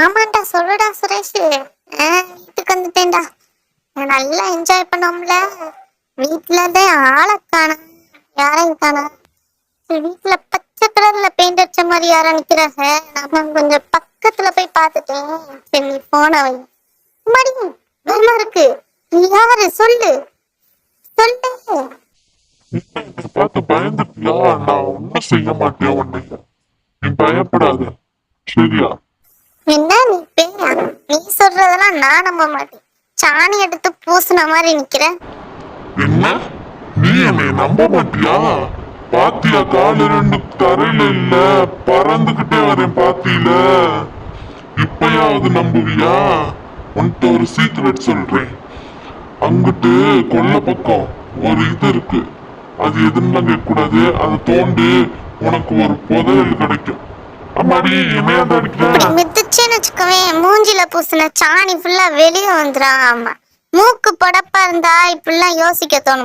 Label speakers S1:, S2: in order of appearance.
S1: ஆமாண்டா சொல்லுடா சுரேஷ். வீட்டுக்கு வந்துட்டேன்டா. நான் நல்லா என்ஜாய் பண்ணோம்ல. வீட்டுல தான் ஆளை காணும். யாரையும் காணும். சரி, வீட்டுல பச்சை கலர்ல பெயிண்ட் அடிச்ச மாதிரி யாரும் நிக்கிறாங்க? நாம கொஞ்சம் பக்கத்துல போய் பார்த்துட்டேன். சரி நீ போன வை. மடி பயமா இருக்கு. நீ யாரு? சொல்லு. சொல்லு.
S2: பார்த்து பயந்துட்டியா? நான் ஒன்னும் செய்ய மாட்டேன் உன்னை. நீ பயப்படாத. சரியா?
S1: என்ன நீ பேயா நீ சொல்றதெல்லாம் நான் நம்ப மாட்டேன். சாணி எடுத்து பூசின மாதிரி நிக்கிற.
S2: என்ன? நீ என்னை நம்ப மாட்டியா? பாத்தியா காலு ரெண்டு தரையில இல்ல. பறந்துகிட்டே வரேன் பாத்தியில. இப்பயாவது நம்புவியா? உன்கிட்ட ஒரு சீக்ரெட் சொல்றேன். அங்கிட்டு கொல்ல பக்கம் ஒரு இது இருக்கு. அது எதுன்னு கேட்கக்கூடாது. அதை தோண்டு உனக்கு ஒரு புதையல் கிடைக்கும். அம்மாடி
S1: இப்படி
S2: அடிக்கிற
S1: மிதிச்சேன்னு வச்சுக்கவே மூஞ்சில பூசின சாணி ஃபுல்லா வெளியே வந்துடும் ஆமா. மூக்கு படப்பா இருந்தா இப்படிலாம் யோசிக்க தோணும்.